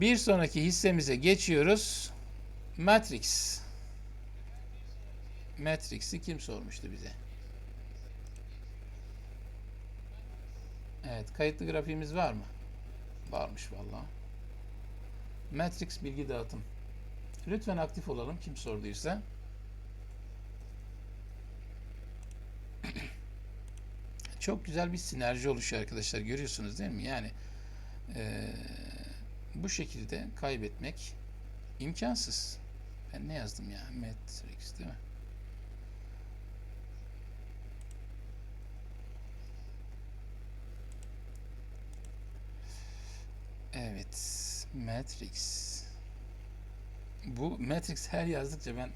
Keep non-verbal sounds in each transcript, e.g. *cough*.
Bir sonraki hissemize geçiyoruz. Matrix. Matrix'i kim sormuştu bize? Evet, kayıtlı grafiğimiz var mı? Varmış vallahi. Matrix bilgi dağıtım. Lütfen aktif olalım kim sorduysa. *clears throat* Çok güzel bir sinerji oluşuyor arkadaşlar. Görüyorsunuz değil mi? Yani eee, bu şekilde kaybetmek imkansız. Ben ne yazdım ya? Matrix değil mi? Evet. Matrix. Bu Matrix her yazdıkça ben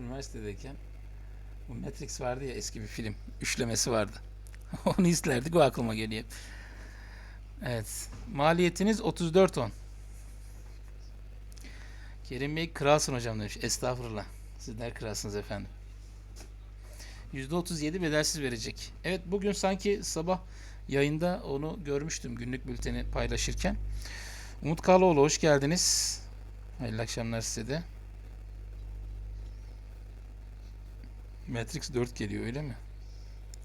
üniversitedeyken bu Matrix vardı ya eski bir film. Üçlemesi vardı. *laughs* Onu izlerdik o aklıma geliyor. Evet. Maliyetiniz 34.10. Kerim Bey kralsın hocam demiş. Estağfurullah. Sizler kralsınız efendim. %37 bedelsiz verecek. Evet bugün sanki sabah yayında onu görmüştüm günlük bülteni paylaşırken. Umut Karloğlu hoş geldiniz. Hayırlı akşamlar size de. Matrix 4 geliyor öyle mi?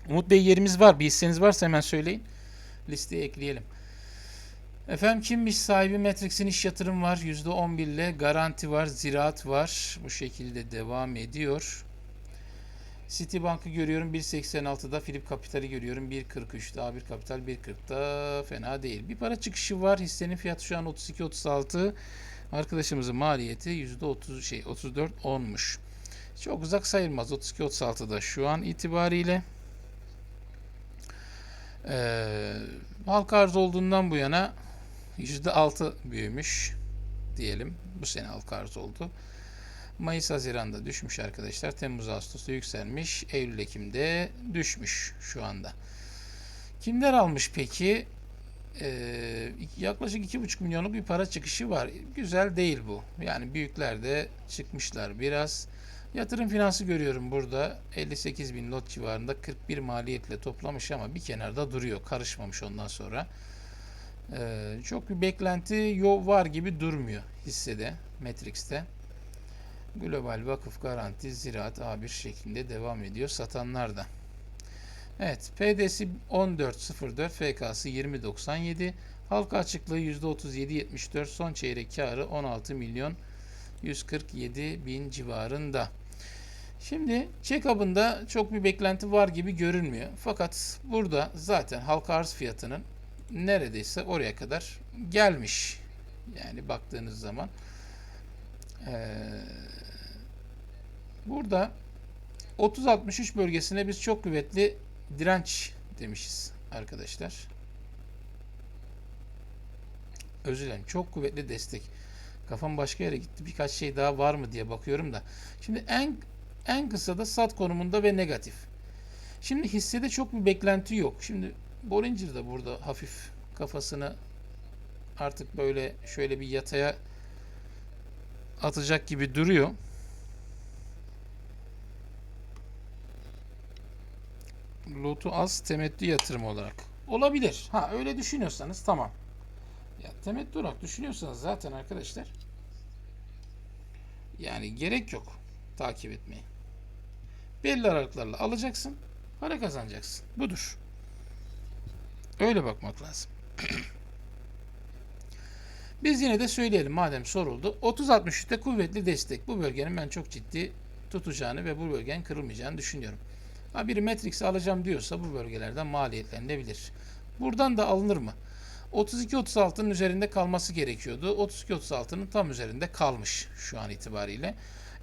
Umut Bey yerimiz var. Bir hisseniz varsa hemen söyleyin. Listeye ekleyelim. Efendim kimmiş sahibi Matrix'in iş yatırım var. %11 ile garanti var. Ziraat var. Bu şekilde devam ediyor. Citibank'ı görüyorum 1.86'da. Philip Capital'i görüyorum 1.43'te. A1 Capital 1.40'da. Fena değil. Bir para çıkışı var. Hissenin fiyatı şu an 32.36. Arkadaşımızın maliyeti %30 şey 34 10'muş. Çok uzak sayılmaz. 32.36'da şu an itibariyle. Ee, halka arz olduğundan bu yana %6 büyümüş diyelim. Bu sene halka arz oldu. Mayıs Haziran'da düşmüş arkadaşlar. Temmuz Ağustos'ta yükselmiş. Eylül Ekim'de düşmüş şu anda. Kimler almış peki? Ee, yaklaşık 2,5 milyonluk bir para çıkışı var. Güzel değil bu. Yani büyükler de çıkmışlar biraz. Yatırım finansı görüyorum burada. 58 bin lot civarında 41 maliyetle toplamış ama bir kenarda duruyor. Karışmamış ondan sonra. Ee, çok bir beklenti yo var gibi durmuyor hissede, Matrix'te. Global Vakıf Garanti Ziraat A1 şeklinde devam ediyor satanlar da. Evet, PD'si 14.04, FK'sı 20.97, halka açıklığı %37.74, son çeyrek karı 16 milyon 147 bin civarında. Şimdi check-up'ında çok bir beklenti var gibi görünmüyor. Fakat burada zaten halka arz fiyatının neredeyse oraya kadar gelmiş. Yani baktığınız zaman ee, burada 30-63 bölgesine biz çok kuvvetli direnç demişiz arkadaşlar. Özür dilerim. Çok kuvvetli destek. Kafam başka yere gitti. Birkaç şey daha var mı diye bakıyorum da. Şimdi en en kısa da sat konumunda ve negatif. Şimdi hissede çok bir beklenti yok. Şimdi Bollinger de burada hafif kafasını artık böyle şöyle bir yataya atacak gibi duruyor. Lotu az temettü yatırım olarak. Olabilir. Ha öyle düşünüyorsanız tamam. Ya temettü olarak düşünüyorsanız zaten arkadaşlar yani gerek yok takip etmeye. Belli aralıklarla alacaksın, para kazanacaksın. Budur. Öyle bakmak lazım. *clears throat* Biz yine de söyleyelim madem soruldu. 30-63'te kuvvetli destek. Bu bölgenin ben çok ciddi tutacağını ve bu bölgenin kırılmayacağını düşünüyorum. Ha biri Matrix'i alacağım diyorsa bu bölgelerden maliyetlenilebilir. Buradan da alınır mı? 32-36'nın üzerinde kalması gerekiyordu. 32-36'nın tam üzerinde kalmış şu an itibariyle.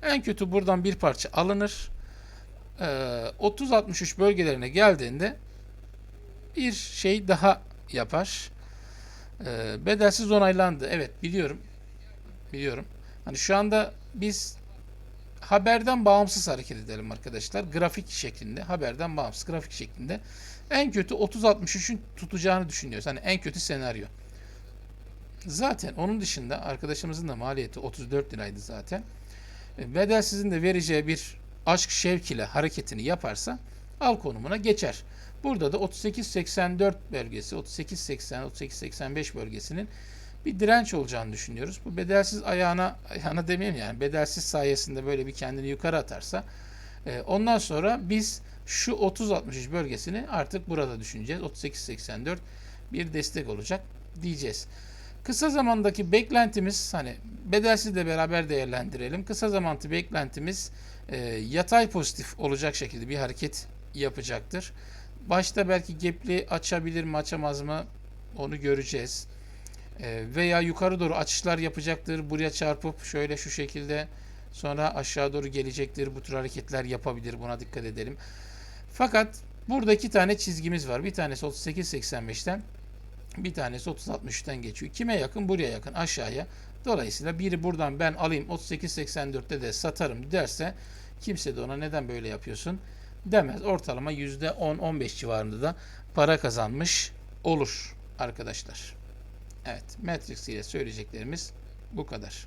En kötü buradan bir parça alınır. Ee, 30-63 bölgelerine geldiğinde bir şey daha yapar. Ee, bedelsiz onaylandı. Evet biliyorum. Biliyorum. Hani şu anda biz haberden bağımsız hareket edelim arkadaşlar. Grafik şeklinde, haberden bağımsız grafik şeklinde. En kötü 30-63'ün tutacağını düşünüyoruz. Hani en kötü senaryo. Zaten onun dışında arkadaşımızın da maliyeti 34 liraydı zaten. E, Bedelsizin de vereceği bir aşk şevk ile hareketini yaparsa al konumuna geçer. Burada da 38-84 bölgesi, 38-80, 38-85 bölgesinin bir direnç olacağını düşünüyoruz. Bu bedelsiz ayağına, ayağına demeyeyim yani bedelsiz sayesinde böyle bir kendini yukarı atarsa e, ondan sonra biz şu 30-63 bölgesini artık burada düşüneceğiz. 38-84 bir destek olacak diyeceğiz. Kısa zamandaki beklentimiz hani bedelsizle beraber değerlendirelim. Kısa zamantı beklentimiz e, yatay pozitif olacak şekilde bir hareket yapacaktır. Başta belki gepli açabilir mi açamaz mı onu göreceğiz. E, veya yukarı doğru açışlar yapacaktır. Buraya çarpıp şöyle şu şekilde sonra aşağı doğru gelecektir. Bu tür hareketler yapabilir. Buna dikkat edelim. Fakat burada iki tane çizgimiz var. Bir tanesi 38.85'ten bir tanesi 30.63'ten geçiyor. Kime yakın? Buraya yakın aşağıya. Dolayısıyla biri buradan ben alayım 38.84'te de satarım derse kimse de ona neden böyle yapıyorsun demez. Ortalama %10-15 civarında da para kazanmış olur arkadaşlar. Evet Matrix ile söyleyeceklerimiz bu kadar.